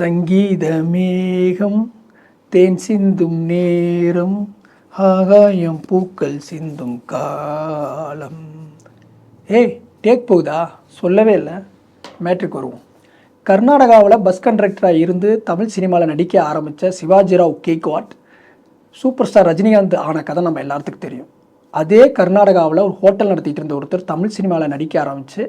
சங்கீத மேகம் தேன் சிந்தும் நேரம் ஆகாயம் பூக்கள் சிந்தும் காலம். ஏய் டேக் போகுதா? சொல்லவே இல்லை. மேட்ரிக் வருவோம். கர்நாடகாவில் பஸ் கண்டக்டராக இருந்து தமிழ் சினிமாவில் நடிக்க ஆரம்பித்த சிவாஜிராவ் கேக்வாட் சூப்பர் ஸ்டார் ரஜினிகாந்த் ஆன கதை நம்ம எல்லாத்துக்கும் தெரியும். அதே கர்நாடகாவில் ஒரு ஹோட்டல் நடத்திட்டு இருந்த ஒருத்தர் தமிழ் சினிமாவில் நடிக்க ஆரம்பித்து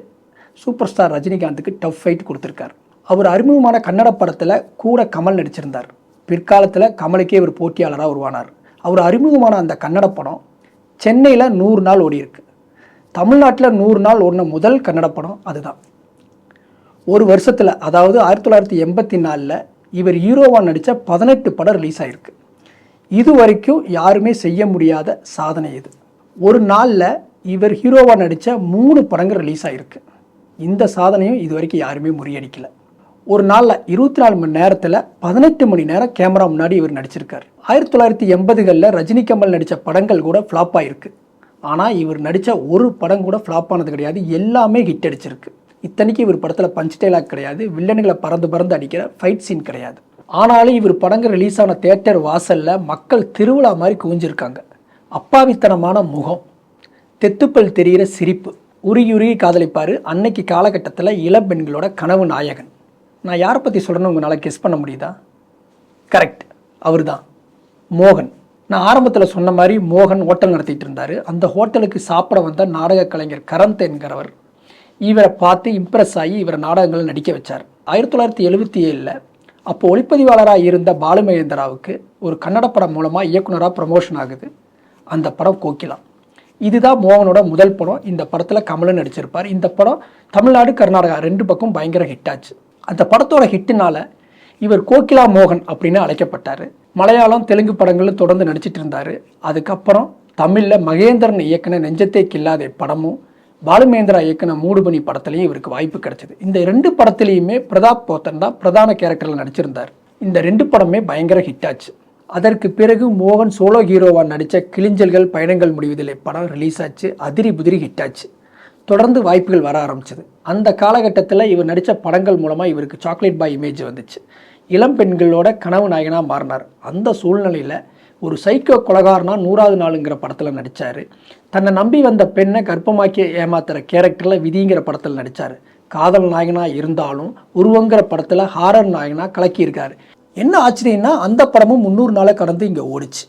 சூப்பர் ஸ்டார் ரஜினிகாந்துக்கு டஃப் ஃபைட் கொடுத்துருக்கார். அவர் அறிமுகமான கன்னட படத்தில் கூட கமல் நடிச்சிருந்தார். பிற்காலத்தில் கமலுக்கே இவர் போட்டியாளராக உருவானார். அவர் அறிமுகமான அந்த கன்னட படம் சென்னையில் நூறு நாள் ஓடியிருக்கு தமிழ்நாட்டில் நூறு நாள் ஓடின முதல் கன்னட படம் அதுதான். ஒரு வருஷத்தில் அதாவது ஆயிரத்தி தொள்ளாயிரத்தி எண்பத்தி நாலில் இவர் ஹீரோவாக நடித்த பதினெட்டு படம் ரிலீஸ் ஆகிருக்கு இது வரைக்கும் யாருமே செய்ய முடியாத சாதனை இது. ஒரு நாளில் இவர் ஹீரோவாக நடித்த மூணு படங்கள் ரிலீஸ் ஆகிருக்கு இந்த சாதனையும் இது வரைக்கும் யாருமே முறியடிக்கலை. ஒரு நாளில் இருபத்தி நாலு மணி நேரத்தில் பதினெட்டு மணி நேரம் கேமரா முன்னாடி இவர் நடிச்சிருக்கார். ஆயிரத்தி தொள்ளாயிரத்தி எண்பதுகளில் ரஜினி கமல் நடித்த படங்கள் கூட ஃப்ளாப் ஆகிருக்கு ஆனால் இவர் நடித்த ஒரு படம் கூட ஃப்ளாப் ஆனது கிடையாது எல்லாமே ஹிட் அடிச்சிருக்கு. இத்தனைக்கு இவர் படத்தில் பஞ்ச் டைலாக் கிடையாது வில்லன்களை பறந்து பறந்து அடிக்கிற ஃபைட் சீன் கிடையாது. ஆனாலும் இவர் படங்கள் ரிலீஸ் ஆன தேட்டர் வாசலில் மக்கள் திருவிழா மாதிரி குவிஞ்சிருக்காங்க. அப்பாவித்தனமான முகம் தெத்துப்பல் தெரிகிற சிரிப்பு உருகி உருகி காதலிப்பார் அன்னைக்கு காலகட்டத்தில் இளம்பெண்களோட கனவு நாயகன். நான் யாரை பற்றி சொல்கிறேன்னு உங்களால் கெஸ் பண்ண முடியுதா? கரெக்ட் அவர் தான் மோகன். நான் ஆரம்பத்தில் சொன்ன மாதிரி மோகன் ஹோட்டல் நடத்திட்டு இருந்தார். அந்த ஹோட்டலுக்கு சாப்பிட வந்த நாடக கலைஞர் கரந்த் என்கிறவர் இவரை பார்த்து இம்ப்ரெஸ் ஆகி இவரை நாடகங்கள் நடிக்க வச்சார். ஆயிரத்தி தொள்ளாயிரத்தி எழுபத்தி ஏழில் அப்போ ஒளிப்பதிவாளராக இருந்த பாலுமகேந்திராவுக்கு ஒரு கன்னட படம் மூலமாக இயக்குனராக ப்ரமோஷன் ஆகுது. அந்த படம் கோகிலா. இதுதான் மோகனோட முதல் படம். இந்த படத்தில் கமலன் நடிச்சிருப்பார். இந்த படம் தமிழ்நாடு கர்நாடகா ரெண்டு பக்கம் பயங்கர ஹிட் ஆச்சு. அந்த படத்தோட ஹிட்டுனால இவர் கோகிலா மோகன் அப்படின்னு அழைக்கப்பட்டார். மலையாளம் தெலுங்கு படங்களும் தொடர்ந்து நடிச்சிட்டு இருந்தார். அதுக்கப்புறம் தமிழில் மகேந்திரன் இயக்குன நெஞ்சத்தை கில்லாதே படமும் பாலுமேந்திரா இயக்குன மூடுபனி படத்துலையும் இவருக்கு வாய்ப்பு கிடைச்சிது. இந்த ரெண்டு படத்துலையுமே பிரதாப் போத்தன் தான் பிரதான கேரக்டரில் நடிச்சிருந்தார். இந்த ரெண்டு படமே பயங்கர ஹிட் ஆச்சு. அதற்கு பிறகு மோகன் சோலோ ஹீரோவாக நடித்த கிளிஞ்சல்கள் பயணங்கள் முடிவதில்லை படம் ரிலீஸ் ஆச்சு. அதிரி புதிரி ஹிட் ஆச்சு. தொடர்ந்து வாய்ப்புகள் வர ஆரம்பிச்சது. அந்த காலகட்டத்தில் இவர் நடித்த படங்கள் மூலமாக இவருக்கு சாக்லேட் பாய் இமேஜ் வந்துச்சு. இளம் பெண்களோட கனவு நாயகனாக மாறினார். அந்த சூழ்நிலையில் ஒரு சைக்கோ கொலகாரனா நூறாவது நாளுங்கிற படத்தில் நடித்தார் தன்னை நம்பி வந்த பெண்ணை கர்ப்பமாக்கி ஏமாத்துகிற கேரக்டரில் விதிங்கிற படத்தில் நடித்தார் காதல் நாயகனாக இருந்தாலும் உருவங்கிற படத்தில் ஹாரர் நாயகனாக கலக்கியிருக்காரு. என்ன ஆச்சரியம்னா அந்த படமும் முந்நூறு நாளை கடந்து இங்கே ஓடிச்சு.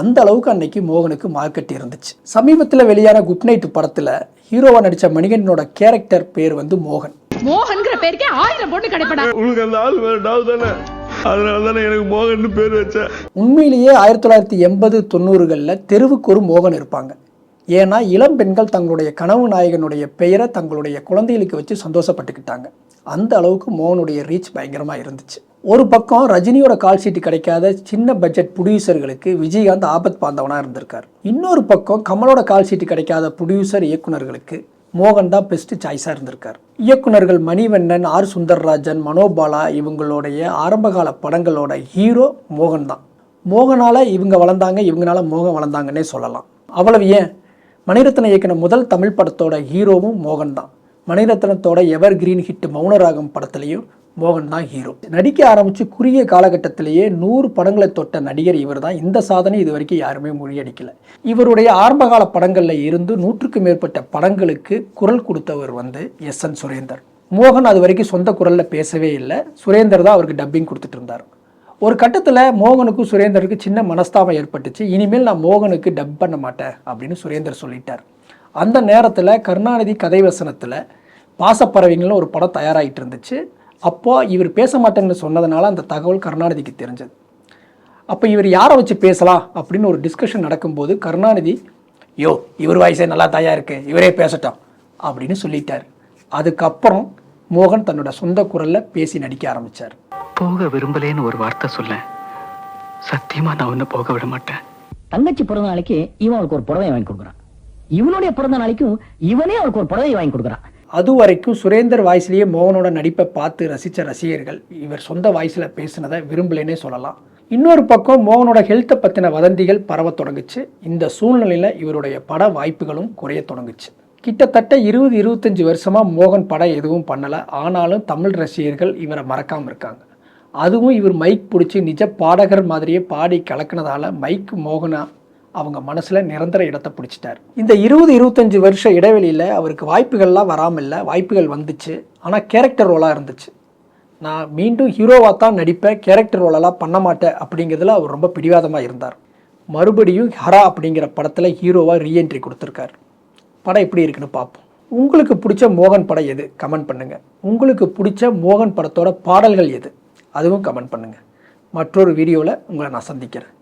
அந்த அளவுக்கு அன்னைக்கு மோகனுக்கு மார்க்கெட் இருந்துச்சு. சமீபத்தில் வெளியான குட் நைட் படத்தில் ஹீரோவாக நடித்த மணிகண்டனோட கேரக்டர் பேர் வந்து மோகன். மோகன்கிற பேருக்கே ஆயிரம் பொண்ணு கிடைப்படா. உனக்கு அந்த ஆள் வேண்டாம் தானே? அதனால தானே எனக்கு மோகன் பேர் வச்சேன் உண்மையிலேயே ஆயிரத்தி தொள்ளாயிரத்தி எண்பது தொண்ணூறுகளில் தெருவுக்கு ஒரு மோகன் இருப்பாங்க. ஏன்னா இளம் பெண்கள் தங்களுடைய கனவு நாயகனுடைய பெயரை தங்களுடைய குழந்தைகளுக்கு வச்சு சந்தோஷப்பட்டுக்கிட்டாங்க. அந்த அளவுக்கு மோகனுடைய ரீச் பயங்கரமாக இருந்துச்சு. ஒரு பக்கம் ரஜினியோட கால் ஷீட் கிடைக்காத சின்ன பட்ஜெட் ப்ரொடியூசர்களுக்கு விஜயகாந்த் ஆபத் பாந்தவனாக இருந்திருக்கார். இன்னொரு பக்கம் கமலோட கால் ஷீட் கிடைக்காத ப்ரொடியூசர் இயக்குனர்களுக்கு மோகன் தான் பெஸ்ட் சாய்ஸாக இருந்திருக்கார். இயக்குனர்கள் மணிவண்ணன் ஆர். சுந்தர்ராஜன் மனோபாலா இவங்களுடைய ஆரம்பகால படங்களோட ஹீரோ மோகன் தான். மோகனால் இவங்க வளர்ந்தாங்க இவங்களால மோகன் வளர்ந்தாங்கன்னே சொல்லலாம். அவ்வளவு ஏன்? மணிரத்னம் இயக்கின முதல் தமிழ் படத்தோட ஹீரோவும் மோகன் தான் மணிரத்னத்தோட எவர் கிரீன் ஹிட் மௌனராகம் படத்துலையும் மோகன் தான் ஹீரோ. நடிக்க ஆரம்பித்து குறுகிய காலகட்டத்திலேயே நூறு படங்களை தொட்ட நடிகர் இவர் தான் இந்த சாதனை இது வரைக்கும் யாருமே முறியடிக்கல. இவருடைய ஆரம்பகால படங்களில் இருந்து நூற்றுக்கு மேற்பட்ட படங்களுக்கு குரல் கொடுத்தவர் வந்து எஸ் என் சுரேந்தர். மோகன் அது வரைக்கும் சொந்த குரலில் பேசவே இல்லை. சுரேந்தர் தான் அவருக்கு டப்பிங் கொடுத்துட்டு இருந்தார். ஒரு கட்டத்தில் மோகனுக்கும் சுரேந்தருக்கு சின்ன மனஸ்தாபம் ஏற்பட்டுச்சு. இனிமேல் நான் மோகனுக்கு டப் பண்ண மாட்டேன் அப்படின்னு சுரேந்தர் சொல்லிட்டார். அந்த நேரத்தில் கருணாநிதி கதை வசனத்தில் பாசப்பறவைங்கள்னு ஒரு படம் தயாராகிட்டு இருந்துச்சு. அப்போ இவர் பேச மாட்டேன்னு சொன்னதுனால அந்த தகவல் கருணாநிதிக்கு தெரிஞ்சது. அப்போ இவர் யாரை வச்சு பேசலாம் அப்படின்னு ஒரு டிஸ்கஷன் நடக்கும்போது கருணாநிதி யோ இவர் வாய்ஸே நல்லா தயாரிக்கு இவரே பேசட்டும். அப்படின்னு சொல்லிட்டார். அதுக்கப்புறம் மோகன் தன்னோட சொந்த குரலில் பேசி நடிக்க ஆரம்பித்தார் போக விரும்பலேன்னு ஒரு வார்த்தை சொல்ல சத்தியமா நான் உன்னை போக விட மாட்டேன். தங்கச்சி பிறந்த நாளைக்கு இவன் அவளுக்கு ஒரு புடவை வாங்கி கொடுக்குறான். இவனுடைய பிறந்த நாளைக்கும் இவனே அவளுக்கு ஒரு புடவை வாங்கி கொடுக்குறான். அது வரைக்கும் சுரேந்தர் வாய்ஸ்லேயே மோகனோட நடிப்பை பார்த்து ரசித்த ரசிகர்கள் இவர் சொந்த வாய்ஸில் பேசினதை விரும்பலைன்னே சொல்லலாம். இன்னொரு பக்கம் மோகனோட ஹெல்த்தை பற்றின வதந்திகள் பரவத் தொடங்குச்சு. இந்த சூழ்நிலையில் இவருடைய பட வாய்ப்புகளும் குறைய தொடங்குச்சு. கிட்டத்தட்ட இருபது இருபத்தஞ்சி வருஷமாக மோகன் படம் எதுவும் பண்ணலை. ஆனாலும் தமிழ் ரசிகர்கள் இவரை மறக்காமல் இருக்காங்க. அதுவும் இவர் மைக் பிடிச்சி நிஜ பாடகர் மாதிரியே பாடி கலக்கினதால மைக் மோகனா அவங்க மனசில் நிரந்தர இடத்தை பிடிச்சிட்டார். இந்த இருபது இருபத்தஞ்சி வருஷ இடைவெளியில் அவருக்கு வாய்ப்புகள்லாம் வராமல் இல்லை வாய்ப்புகள் வந்துச்சு. ஆனால் கேரக்டர் ரோலாக இருந்துச்சு. நான் மீண்டும் ஹீரோவாக தான் நடிப்பேன் கேரக்டர் ரோலெல்லாம் பண்ண மாட்டேன் அப்படிங்கிறதுல அவர் ரொம்ப பிடிவாதமாக இருந்தார். மறுபடியும் ஹரா அப்படிங்கிற படத்தில் ஹீரோவாக ரீஎன்ட்ரி கொடுத்துருக்காரு. படம் எப்படி இருக்குன்னு பார்ப்போம். உங்களுக்கு பிடிச்ச மோகன் படம் எது? கமெண்ட் பண்ணுங்கள் உங்களுக்கு பிடிச்ச மோகன் படத்தோட பாடல்கள் எது? அதுவும் கமெண்ட் பண்ணுங்கள் மற்றொரு வீடியோவில் உங்களை நான் சந்திக்கிறேன்.